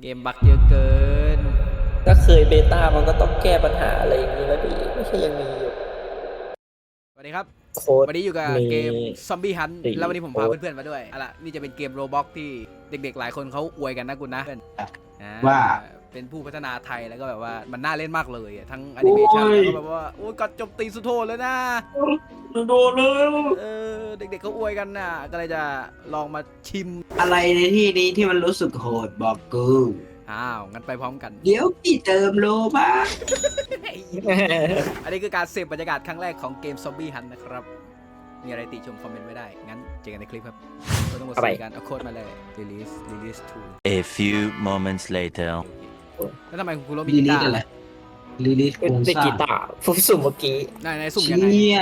เกมบักเยอะเกิน ถ้าเคยเบต้ามันก็ต้องแก้ปัญหาอะไรอย่างนี้แล้วดิไม่ใช่ยังมีอยู่สวัสดีครับ โค้ด วันนี้อยู่กับมีเกมซอมบี้ฮันสี่แล้ววันนี้ผมพาโค้ด เพื่อนๆมาด้วยเอาล่ะนี่จะเป็นเกมโรบ็อกที่เด็กๆหลายคนเขาอวยกันนะคุณนะเพื่อนอ่ว่า เป็นผู้พัฒนาไทยแล้วก็แบบว่ามันน่าเล่นมากเลยอะทั้งแอนิเมชันโอ้ยแล้วก็แบบว่าโอ้ยกัดจมตีสุดโทษเลยนะ โดนเลยเออเด็กๆเขาอวยกันน่ะ ก็เลยจะลองมาชิม อะไรในที่นี้ที่มันรู้สึกโหดบอกกู อ้าวงั้นไปพร้อมกัน เดี๋ยวพี่เติมโลบ้างอันนี้คือการเสพบรรยากาศครั้งแรกของเกมซอมบี้ฮันนะครับ มีอะไรติชมคอมเมนต์ไว้ได้ งั้นเจอกันในคลิปครับเราต้องกดเอาไปสื่อกันเอาโค้ดมาเลย release release to A few moments later. แล้วทำไมคุณคุโรมีลีกีลิตาสร์อะไรลีลิสเป็นโครงเป็นสร้ากีงตาร์ฟุบสุ่มเมื่อกี้ ไหนไหนสุ่มยังไง เชี่ย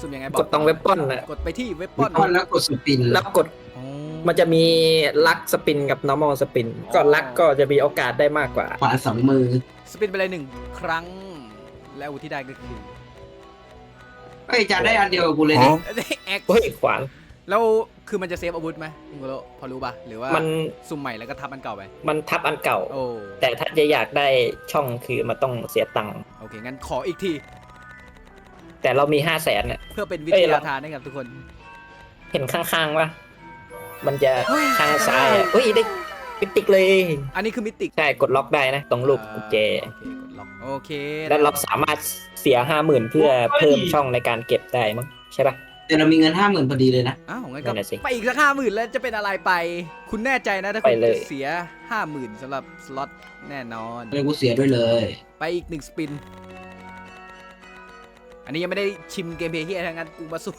สุ่มยังไงบกอกดตรงเว็บป้อนนะกดไปที่เว็บวิป้อนปอนแล้วกดสปินแล้วกดอ๋อมันจะมีลักสปินกับ normal สปินก็ลักก็จะมีโอกาสได้มากกว่า ขวาสองมือสปินไปเลยหนึ่งครั้ง แล้วอาวุธที่ได้ก็คือเฮ้ยจะได้อันเดียวกับกูเลยนะแอคเฮ้ยขวาน แล้ว คือมันจะเซฟอาวุธไหมคุณคุโรพอรู้ป่ะ หรือว่ามัน สุ่มใหม่แล้วก็ทับอันเก่าไป มันทับอันเก่า โอ้แต่ถ้าจะอยากได้ช่องคือมันต้องเสียตังค์โอเค งั้นขออีกที แต่เรามีห้าแสนเนี่ย เพื่อเป็นวิเอ้ทยเรายาทานให้กับทุกคน เห็นข้างๆปะมันจะเฮ้ย ข้างซ้ายอะเฮ้ยได้ปิติกเลย อันนี้คือมิติกใช่กดล็อกได้นะตรงรูปกุญแจโอเคกดล็อกโอเคแล้วเราสามารถเสียห้าหมื่นเพื่อเพิ่มช่องในการเก็บได้มั้งใช่ปะ แต่เรามีเงินห้าหมื่นพอดีเลยนะ อ้าวงั้นนั่ก็นน่ะสิไปอีกสักห้าหมื่นแล้วจะเป็นอะไรไป คุณแน่ใจนะถ้าไปคุณเลจะยเสียห้าหมื่นสำหรับสล็อตแน่นอน เลยกูเสียด้วยเลย ไปอีกหนึ่งสปิน อันนี้ยังไม่ได้ชิมเกมเพลย์ที่ทั้งนั้นกูมาสู้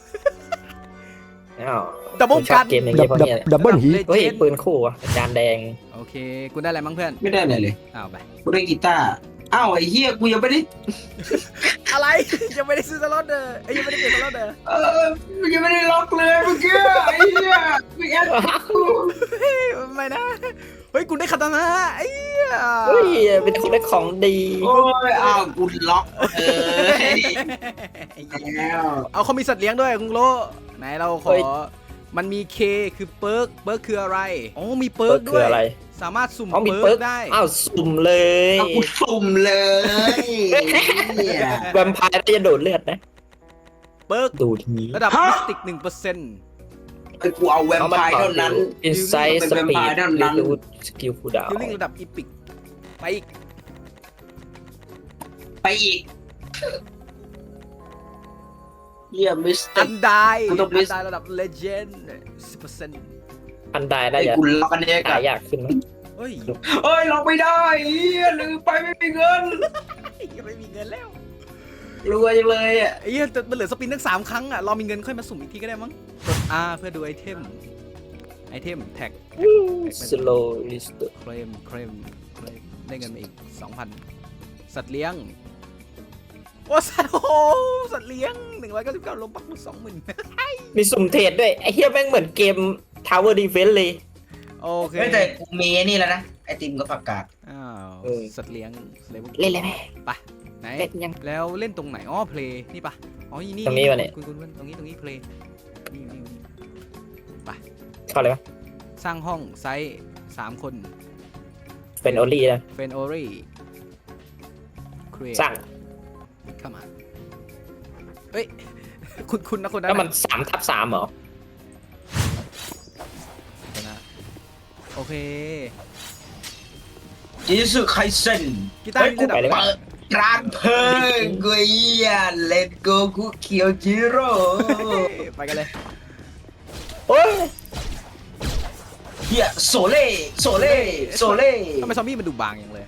อ้าวดับเบิลผมชอกับน เกมอย่างนี้เพราะเนี่ยดับเบิลฮีทเฮ้ย ปืนคู่อะจานแดง โอเค คุณได้อะไรบ้างเพื่อน ไม่ได้อะไรเลยอ้าวไป กูได้กีตาร์ อ้าวไอ้เหี้ยกูยังไม่ได้อะไร ยังไม่ได้ซื้อสล็อตเด้อเอ้ยยังไม่ได้เปลี่ยนสล็อตเด้อเออยังไม่ได้ล็อกเลยเมื่อกี้ไอ้เหี้ยไม่แอดกูเฮ้ยไม่นะเฮ้ยคุณได้คาตานะไอ้เหี้ยเฮ้ยเป็นคนได้ของดีโอ้ยอ้าวกูล็อกเออแล้วเอาเขามีสัตว์เลี้ยงด้วยคุณโลไหนเราขอเฮ้ยมันมีเคคือเปิร์กเปิร์กคืออะไรอ๋อมีเปิเปิร์ร์กกด้คืวอยอะไร สามารถสุ่มอ๋อมีเปิเปิร์ร์กกได้ อ้าวสุ่มเลยเอากูสุ่มเลยเนี่ยแวมไพร์น่าจะโดดเลือดนะ เปิร์กดูทีระดับมิสติกหนึ่งเปอร์เซ็นต์ไอ้กูเอาแวมไพร์เท่านั้น อินไซต์เป็นสแวมปีไพดร์เท่านั้นรีดูสกิลคูดาวฮิลลิ่งระดับอีพิกไปอีกไปอีกเยี่ยมิสเตออัร์นไดกูต้องอัน miss ไดระดับเลเจนด์สิบเปอร์เซ็นต์ อันใดน่าไอ้จะกูล็อกอันนี้กัตานยากขึ้นมั้งเฮ้ยเอ้ยล็อกไม่ได้เฮียลืมไปไม่มีเงินยังไม่มีเงินแล้วรวยจังเลยอะไอ้เหี้ยแต่มันเหลือสปินทั้งสามครั้งอะรอมีเงินค่อยมาสุ่มอีกทีก็ได้มั้งกด R เพื่อดูไอเทมไอเทมแท็กสโลลิสต์เคลมเคลมเคลมได้เงินมาอีก2,000สัตว์เลี้ยงโอ้สัตว์โอ้โหสัตว์เลี้ยง199ลบปักสองหมื่น มีสุ่มเทรดด้วยไอ้เหี้ยแม่งเหมือนเกม Tower Defense เลย โอเคเฮ้ยแต่กูมีไอ้นี่แล้วนะไอติมกับผักกาด อ้าวเออ สัตว์เลี้ยงเลเวลเล่นเลยไหมไหน เล่นยัง แล้วเล่นตรงไหน อ๋อ เพลย์นี่ปะอ๋อนี่นี่ตรงนี้วะเนี่ย คุณคุณคุณตรงนี้ ตรงนี้ เพลย์นี่นี่นี่เข้าเลยปะสร้างห้อง ไซส์สามคน เป็นโอลี่นะเฟนโอรี่ครีสร้างเข้ามาเอ้ย คุณคุณนะคนนั้นแล้วมันน่ะสามทับสามเหรอ เคจิสึไคเซนกีตาร์นี่ระดับไปเลยเปิดร้านเพิ่งกูเฮียเลตโกคุเคียวจิโร่เฮ้ยไปกันเลยโอ้ยเฮียโซเล่โซเล่โซเล่ทำไมซอมบี้มันดูบางอย่างเลย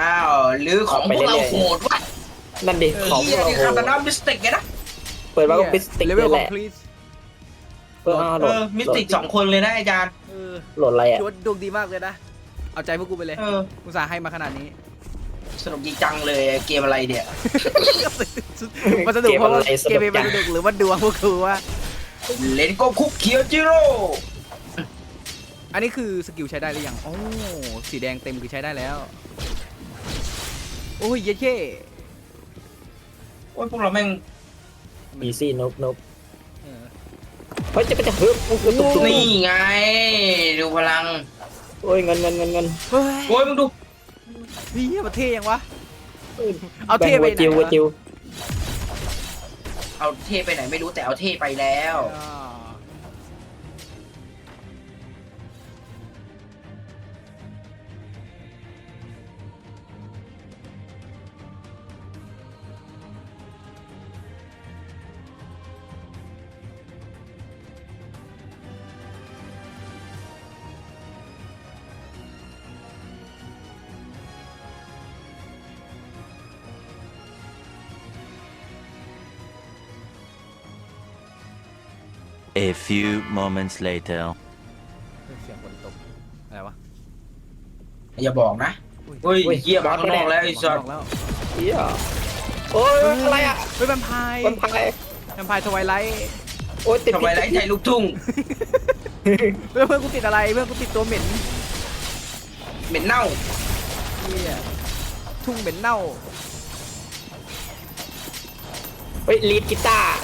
อ้าวหรือของพวกเราโหดวะนั่นดิเออของเฮียเรานี่โหคาตานามิสติกไงนะเปิดมาก็ปิสติกเลเลเวลยคแหอมละพลีทเออเอาโหลเอดอมิสติกสองคนเลยนะอาจารย์เออโหลดอะไรอะ ถือว่าดวงดีมากเลยนะ เอาใจพวกกูไปเลยเอออุตส่าห์ให้มาขนาดนี้ สนุกจริงจังเลยเกมอะไรเนี่ย มันสนุกเพราะว่าเกมมันสนุกหรือว่าดวงพวกกูว่าเลนโกคุเคียวจิโร่อันนี้คือสกิลใช้ได้หรือยัง โอ้ สีแดงเต็มคือใช้ได้แล้ว โอ้ยเย้เย้โอ้ยพวกเราแม่ง อีซี่นบนบเออเฮ้ยจะไปจะเฮ้ยปุ๊บปุ๊บปุ๊บปุ๊บนี่ไง ดูพลังโโอ้ยเงินเงินเงินเงินเฮ้ยโอ้ยมึงดูเฮียมันเท่ยังวะอ้ยเอาเท่ไปไหนแบ่งวัวจิววัววะจิว เอาเท่ไปไหนไม่รู้แต่เอาเท่ไปแล้ว อ่า A few moments later. เสียงฝนตกอะไรวะอย่าบอกนะเฮ้ยเฮียบอลข้างนอกแล้วไอ้สัสบอกแล้วเฮียโอ้ยอะไรอะเฮ้ยแวมไพร์คนพายแวมไพร์ทวายไลท์โอ้ยติดทำไมไร้ใจลูกทุ่งเพื่อนเพื่อนกูติดอะไรเพื่อนกูติดตัวเหม็นเหม็นเน่าเฮียทุ่งเหม็นเน่าเฮ้ยลีดกีตาร์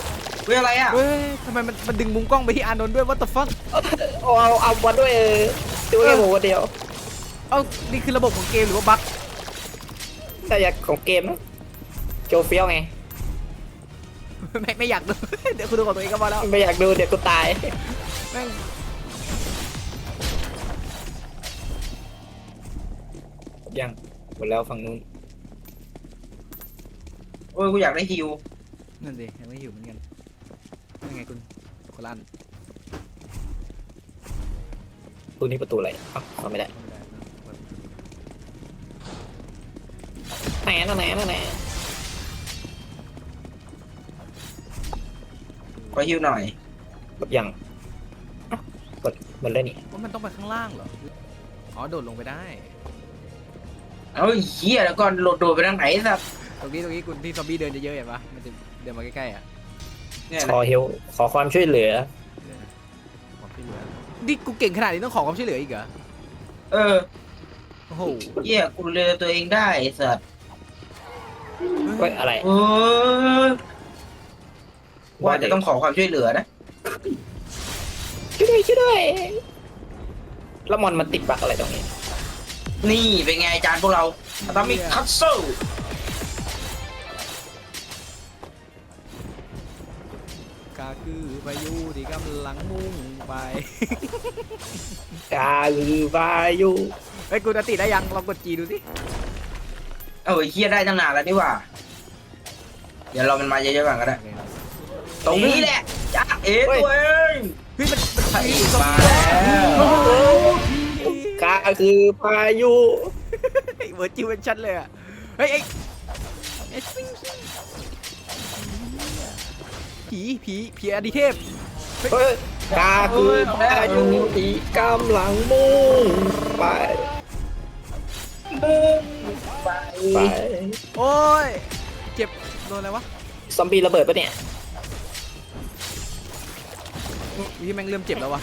เฮ้ยอะไรอะเฮ้ยทำไมมันมันดึงมุมกล้องไปที่อานนท์ด้วย what the fuck เอาเอาเอามาด้วยเออดูแค่หัวเดียวเอ้านี่คือระบบของเกมหรือว่าบั๊กแต่อยากของเกมนะโจเฟียวไงไม่ไม่อยากดู เดี๋ยวคุณดูของตัวเองก็พอแล้ว ไม่อยากดูเดี๋ยวกูตายแม่งยังหมดแล้วฝั่งนู้นโอ้ยกูอยากได้ฮิวนั่นสิยังไม่หิวเหมือนกัน ยังไงคุณคนละอันตู้นี้ประตูอะไรเอ้าเข้าไม่ได้ไม่ได้นะเปิดแหน่แหน่แหน่ขอฮิวหน่อย กดยังเอ้ากดหมดเลยนี่ว่ามันต้องไปข้างล่างเหรอ อ๋อ โดดลงไปได้ เอ้ยเฮียแล้วก็โหลดโดดไปทางไหนสัสตรงนี้ตรงนี้คุณที่ซอมบี้เดินเยอะๆเห็นปะมันจะเดินมาใกล้ๆอะ เนี่ยขอเฮลขอความช่วยเหลือเดี๋ยวนะความช่วยเหลือนี่กูเก่งขนาดนี้ต้องขอความช่วยเหลืออีกเหรอ เออโอ้โหเฮียกูเลือตัวเองได้ไอ้สัสเฮ้ยอะไร เออว่าจะต้องขอความช่วยเหลือนะช่วยด้วยช่วยด้วยแล้วมอนมันติดบักอะไรตรงนี้ นี่เป็นไงอาจารย์พวกเราอะตอมิกคัตเซิ คือพายุที่กำลังมุ่งไป กาลือวายุเฮ้ยกูจะติดได้ยังลองกดจีดูสิเออเฮียได้ตั้งนานแล้วนี่หว่า เดี๋ยวเรามันมาเยอะๆก่อนก็ได้ ตรงนี้แหละจ้าเอ๋ตัวเองเฮ้ยมันมันไปมาแล้วโอ้โหกาคือพายุเวอร์จิวเป็นชัดเลยอะเฮ้ยไอ้ไอ้ซิงซิง ผีผีผีอดิเทพเฮ้ยกาคือพายุที่กำลังมุ่งไปไปโอ้ยเจ็บโดนอะไรวะซอมบี้ระเบิดปะเนี่ยพี่แม่งเริ่มเจ็บแล้ววะ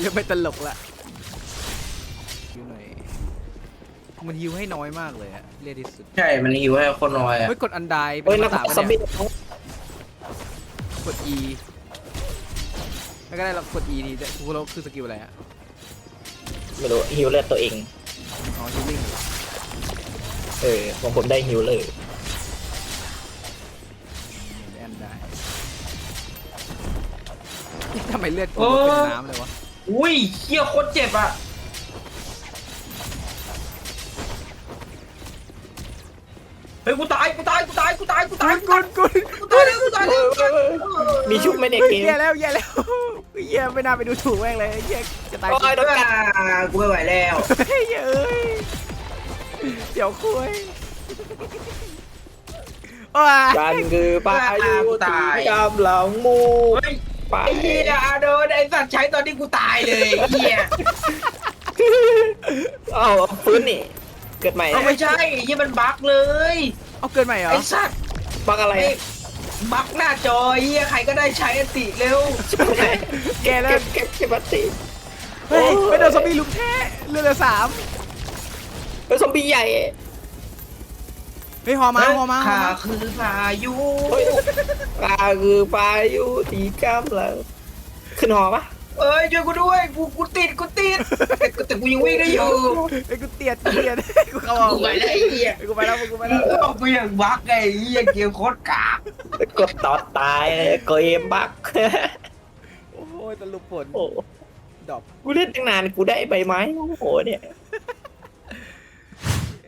เริ่มไม่ตลกละฮิวหน่อยมันฮิวให้น้อยมากเลยอะเรียกที่สุดใช่ มันหิวให้คนน้อยอะเฮ้ยกดอันไดเป็เฮ้ยนนักภาษาปะซอมบี้เนี่ย กด E แล้วก็ได้เรากด E นี่กูรู้คือสกิลอะไรอะไม่รู้ฮิวเลือดตัวเอง อ๋อฮิวลิ่งเออของผมได้ฮิวเลยอันไดทำไมเลือดกูเป็นน้ำเลยวะอุ้ยเฮียโคตรเจ็บอะเฮ้ยกูตายกูตายกูตายกูตายกูตายกูกุตายดกุดกูตายแล้วกูตายแล้วมีชุบไหมเนี่ยเฮ้ยเกมแย่แล้วแย่แล้วแย่ไม่น่าไปดูถูกแม่งเลยแย่จะตายโอ้ยโดนกัดกูไม่ไหวแล้วเฮ้ยเอ้ยเดี๋ยวคุยว้ากันคือพายุที่กำลังมุ่งเฮ้ยไปไอ้เหี้ยโดนไอ้สัตว์ใช้ตอนที่กูตายเลยไอ้เหี้ยเอ้าฟื้นนี่เกิดใหม่เอาไม่ใช่ไอ้เหี้ยมันบั๊กเลย เอาเกินใหม่เหรอไอ้สัตว์บักอะไรไอ้บั๊กหน้าจอไอ้เหี้ยใครก็ได้ใช้อติเร็ว แกแล้วเก็บเก็บเก็บบัตติเฮ้ยไม่โดนซอมบี้ลุกแท้เรือเหลือสามเป็นซอมบี้ใหญ่เฮ้ยหอมาหอมาหอข้ามาคือพายุเฮ้ยกาคือพายุที่กำลังขึ้นหอปะ เอ้ยช่วยกูด้วยกูกูติดกูติดแต่กูแต่กูยังวิ่งได้อยู่ไอ้ยกูเตียดกูเตียดกูเข้าออกกูไปแล้วไอ้เหี้ยไอ้กูไปแล้วกูไปแล้วออกไปอย่างบักไอ้เหี้ยเกมโคตรกากกดต่อตายเลยเกมบักโอ้ยสรุปผลโอ้ดรอปกูเล่นตั้งนานกูได้ใบไม้โอ้โหเนี่ย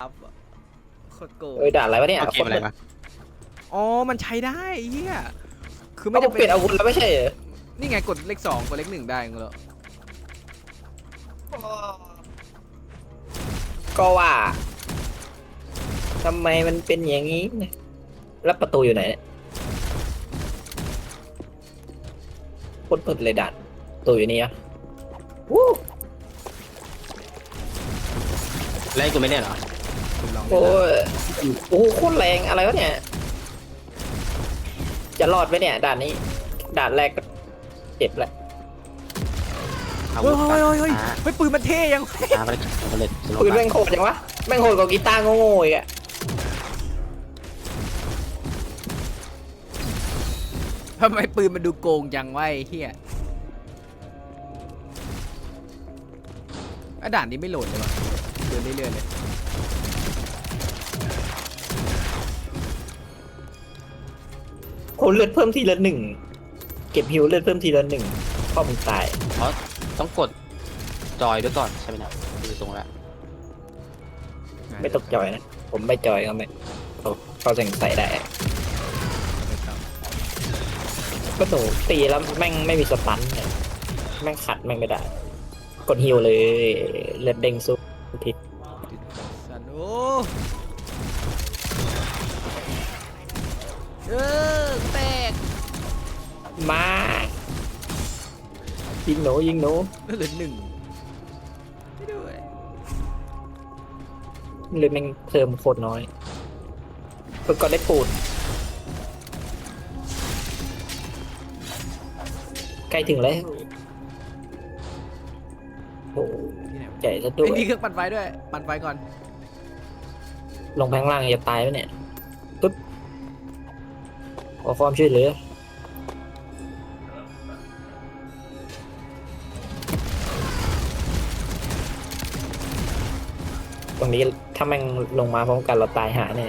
อัพอะโคตรโกงเอ้ยด่าอะไรวะเนี่ยเอาเกมอะไรมาอ๋อมันใช้ได้ไอ้เฮียคือไม่ไม่ต้อจำงเปลี่ยนอาวุธแล้วไม่ใช่เหรอ นี่ไงกดเลขสองกดเลขหนึ่งได้กูแล้วก็ว่าทำไมมันเป็นอย่างนี้เนี่ยแล้วประตูอยู่ไหนเนี่ยโคตรเปิดเลยดัดประตูอยู่นี่อะวู้ไล่กูไม่เนี่ยเหรอคุณลองโอ้ยโอ้โหโคตรแรงอะไรวะเนี่ย จะรอดไหมเนี่ยด่านนี้ด่านแรกก็เจ็บแล้วเอาเฮ้ยเฮ้ยเฮ้ยเฮ้ยอ่าเฮ้ยปืนมันเท่ยัง อ่าไปเลยไปเลยสโลปืนว์แม่งโหดจังวะแม่งโหดกว่ากีตาร์โง่ๆอีกอะทำไมปืนมันดูโกงจังวะไอ้เฮียอะด่านนี้ไม่โหลดเลยวะเดินเรื่อยๆเลยโหเลือดเพิ่มทีละหนึ่ง เก็บฮิวเลือดเพิ่มทีละหนึ่งพ่อมึงตายต้องกดจอยด้วยก่อนใช่ไหมเนี่ยดูทรงแล้วไม่ตกจอยนะ ผมไม่จอยก็ไม่เขาเขาใส่ใส่ได้ไม่ต้องก็หนูตีแล้วแม่งไม่มีสตันเนี่ยแม่งขัดแม่งไม่ได้ กดฮิวเลยเลือดเด้งสู้ทิศสันโอ้เออแตก มา ยิงหนูยิงหนูเหลือหนึ่งไม่ด้วยเลยแม่งเพิ่มโคตรน้อยเพิ่งก็ได้ปูดใกล้ถึงแล้วโอ้โหที่ไหนวะใหญ่ซะด้วไอ้ยนี่เครื่องปั่นไฟด้วย ปั่นไฟก่อน ลงแพงล่างจะตายไหมเนี่ยปึ๊บขอความช่วยเหลือ ตรงนี้ถ้าแม่งลงมาพร้อมกันเราตายหาแน่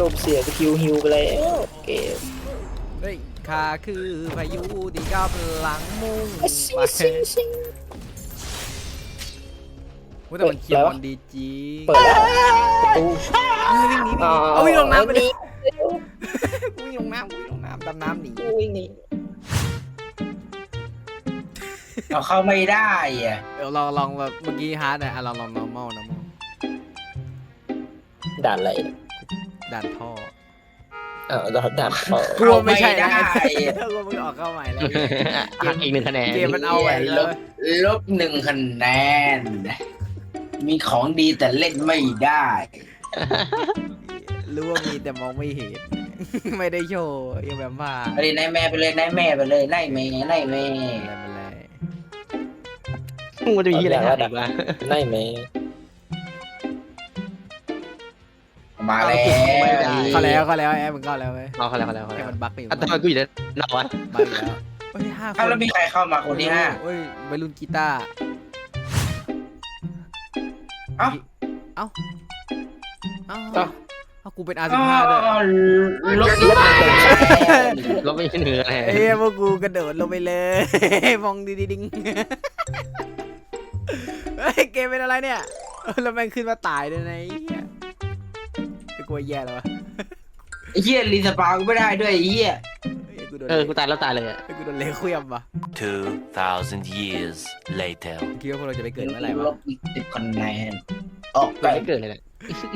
ลมเสียสกิลฮิวไปแล้วเกมเฮ้ยข้าคือพายุที่กำลังมุ่งไปชิงชิงชิงว่าแต่มันเคียร์บอลดีจีเปิดแล้วประตูเฮ้ยวิ่งหนีวิ่งหอ๋นีเอาวิ่งลงน้ำไปดินี่วิ่งลงน้ำวิ่งลงน้ำดำน้ำหนีวิ่งหนีเราเข้าไม่ได้อะเดี๋ยวลองลองแบบเมื่อกี้ฮาร์ดนะอะลองลอง normal normal ด่านอะไร ด่านท่อเออด่านด่านต่อกลัวไม่ใช่เข้านะไม่ได้กลัวมึงออกเข้าใหม่แล้วหักอีกหนึ่งคะแนนเกมมันเอาไว้เลยลบหนึ่งคะแนน มีของดีแต่เล่นไม่ได้ รู้ว่ามีแต่มองไม่เห็น ไม่ได้โชว์ยังแบบว่าไปเลยนายแม่ไปเลยนายแม่ไปเลยนายแม่นายแม่อะไรไปเลยมันจะมีอะไรหักอีกวะ ได้ไหม มาแล้วเข้าแล้วเข้าแล้วแอบมึงเข้าแล้วเว้ยเอาเขาแล้วเขาแล้วเขาแอแล้วบมันบั๊กไปอยู่อันทำไมกูอยู่ด้านนอกวะบั๊กอยู่แล้วเฮ้ยห้าคถ้านแล้วมีใครเข้ามาคนที่ห้า เฮ้ยวัยรุ่นกีตาร์เอ้า เอ้าเอ้าเอ้า เอากูเป็น R15 ด้วย ลบลบหนึ่งคะแนนลบไม่หนึ่งคะแนนเอ้ยพวกกูกระโดดลงไปเลย มองดีดีดิงเฮ้ยเกมเป็นอะไรเนี่ยเออแล้วแม่งขึ้นมาตายด้วยนะไอ้เหี้ยไอ้กลั วแย่แล้ววะไอ้เหี้ยรีสปากูไม่ได้ด้วยไอ้เหี้ยเฮ้ยกูโดนเออกูตายแล้วตายเลยอะเฮ้ยกูโดนเลเควียมว่ะ2,000 years later. คิดว่าพวกเราจะไปเกิดเมื่อไหร่ลวะบอีกสิบคะแนนออกไปไม่เกิดเลยแหละ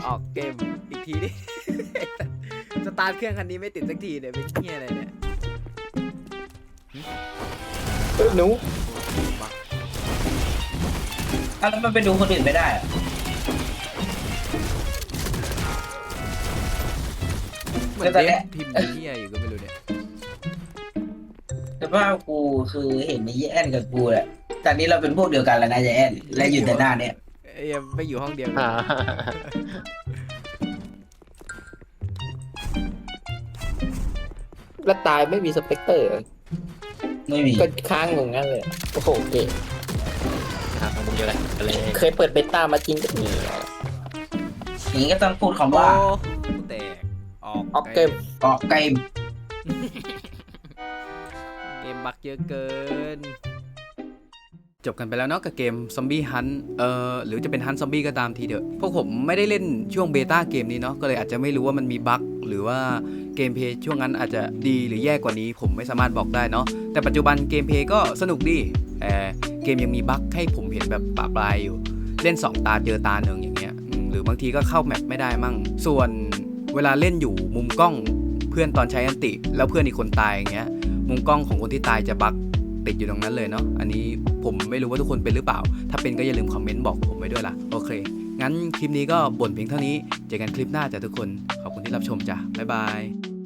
ออกเกมอีกทีดิ สตาร์ทเครื่องคันนี้ไม่ติดสักทีเนี่ยเป็นเฮียอะไรเนี่ยเฮ้ยหนูบักอะแล้วมันไปดูคนอื่นไม่ได้อะ เหมือนเดฟพิมพ์เฮียอยู่ก็ไม่รู้เนี่ยแต่ว่ากูคือเห็นไอ้ยี่แอนกับกูแหละตอนนี้เราเป็นพวกเดียวกันแล้วนะยี่แอนและอยู่แต่หน้าเนี่ยเอ้ยไม่อยู่ห้องเดียวกัอ่านแล้วตายไม่มีสเปกเตอร์ไม่มีก็ค้างงงงั้นเลยโอ้โหเก๋นะครับของมึงเยอะเลยไปเลยเคยเปิดเบต้ามาจริงก็มีอย่างนี้ก็ต้องพูดคำโอ้ว่าแตก ออกออกเกมออกเกมเกมบักเยอะเกิน จบกันไปแล้วเนาะกับเกมซอมบี้ฮันเอ่อหรือจะเป็นฮันซอมบี้ก็ตามทีเถอะพวกผมไม่ได้เล่นช่วงเบต้าเกมนี้เนาะก็เลยอาจจะไม่รู้ว่ามันมีบั๊กหรือว่าเกมเพลย์ช่วงนั้นอาจจะดีหรือแย่กว่านี้ ผมไม่สามารถบอกได้เนาะแต่ปัจจุบันเกมเพลย์ก็สนุกดีแต่เกมยังมีบั๊กให้ผมเห็นแบบปะปลายอยู่ เล่น 2 ตาเจอตาหนึ่งอย่างเงี้ยอืมหรือบางทีก็เข้าแมปไม่ได้มั่ง ส่วน เวลาเล่นอยู่มุมกล้องเพื่อนตอนใช้อันติ แล้วเพื่อนอีกคนตายอย่างเงี้ยมุมกล้องของคนที่ตายจะบักติดอยู่ตรงนั้นเลยเนาะอันนี้ผมไม่รู้ว่าทุกคนเป็นหรือเปล่า ถ้าเป็นก็อย่าลืมคอมเมนต์บอกผมไว้ด้วยล่ะโอเค งั้นคลิปนี้ก็บ่นเพียงเท่านี้เจอกันคลิปหน้าจ้ะทุกคนขอบคุณที่รับชมจ้ะบ๊ายบาย